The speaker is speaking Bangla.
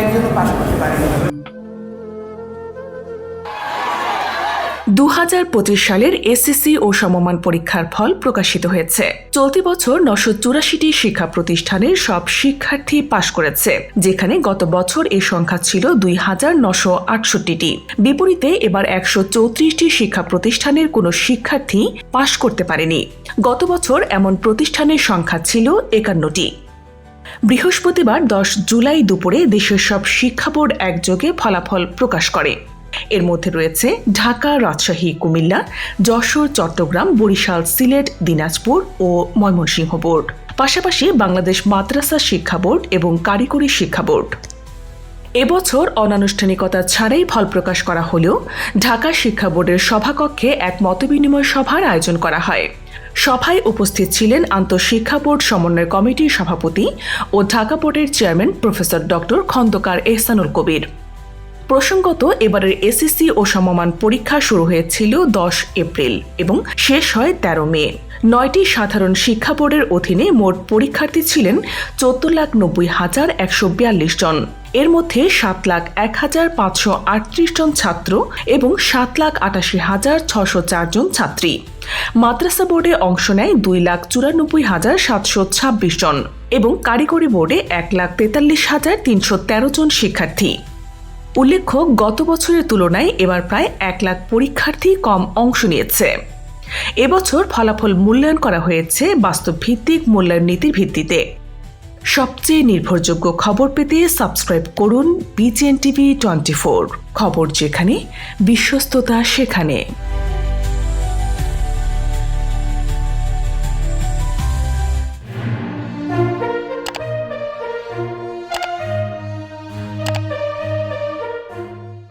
একজনও পাশ করতে পারেনি। দু সালের এসএসসি ও সমমান পরীক্ষার ফল প্রকাশিত হয়েছে। চলতি বছর নশো চুরাশিটি শিক্ষা প্রতিষ্ঠানের সব শিক্ষার্থী পাশ করেছে, যেখানে গত বছর এই সংখ্যা ছিল দুই হাজার নশো আটষট্টিটি। বিপরীতে এবার একশো চৌত্রিশটি শিক্ষা প্রতিষ্ঠানের কোনো শিক্ষার্থী পাশ করতে পারেনি। গত বছর এমন প্রতিষ্ঠানের সংখ্যা ছিল একান্নটি। বৃহস্পতিবার দশ জুলাই দুপুরে দেশের সব শিক্ষা বোর্ড একযোগে ফলাফল প্রকাশ করে। এর মধ্যে রয়েছে ঢাকা, রাজশাহী, কুমিল্লা, যশোর, চট্টগ্রাম, বরিশাল, সিলেট, দিনাজপুর ও ময়মনসিংহ বোর্ড। পাশাপাশি বাংলাদেশ মাদ্রাসা শিক্ষা বোর্ড এবং কারিগরি শিক্ষা বোর্ড। এবছর অনানুষ্ঠানিকতা ছাড়াই ফল প্রকাশ করা হলেও ঢাকা শিক্ষা বোর্ডের সভাকক্ষে এক মতবিনিময় সভার আয়োজন করা হয়। সভায় উপস্থিত ছিলেন আন্তঃশিক্ষা বোর্ড সমন্বয় কমিটির সভাপতি ও ঢাকা বোর্ডের chairman professor doctor Khondaker Ehsanul Kabir. প্রসঙ্গত, এবারের এসএসসি ও সমমান পরীক্ষা শুরু হয়েছিল দশ এপ্রিল এবং শেষ হয় তেরো মে। নয়টি সাধারণ শিক্ষা বোর্ডের অধীনে মোট পরীক্ষার্থী ছিলেন চোদ্দ লাখ নব্বই হাজার একশো বিয়াল্লিশ জন। এর মধ্যে সাত লাখ এক হাজার পাঁচশো আটত্রিশ জন ছাত্র এবং সাত লাখ আটাশি হাজার ছশো চার জন ছাত্রী। মাদ্রাসা বোর্ডে অংশ নেয় দুই লাখ চুরানব্বই হাজার সাতশো ছাব্বিশ জন এবং কারিগরি বোর্ডে এক লাখ তেতাল্লিশ হাজার তিনশো তেরো জন শিক্ষার্থী। উল্লেখ্য, গত বছরের তুলনায় এবার প্রায় এক লাখ পরীক্ষার্থী কম অংশ নিয়েছে। এবছর ফলাফল মূল্যায়ন করা হয়েছে বাস্তব ভিত্তিক মূল্যায়ন নীতির ভিত্তিতে। সবচেয়ে নির্ভরযোগ্য খবর পেতে সাবস্ক্রাইব করুন বিজেএন টিভি টোয়েন্টি খবর যেখানে, বিশ্বস্ততা সেখানে।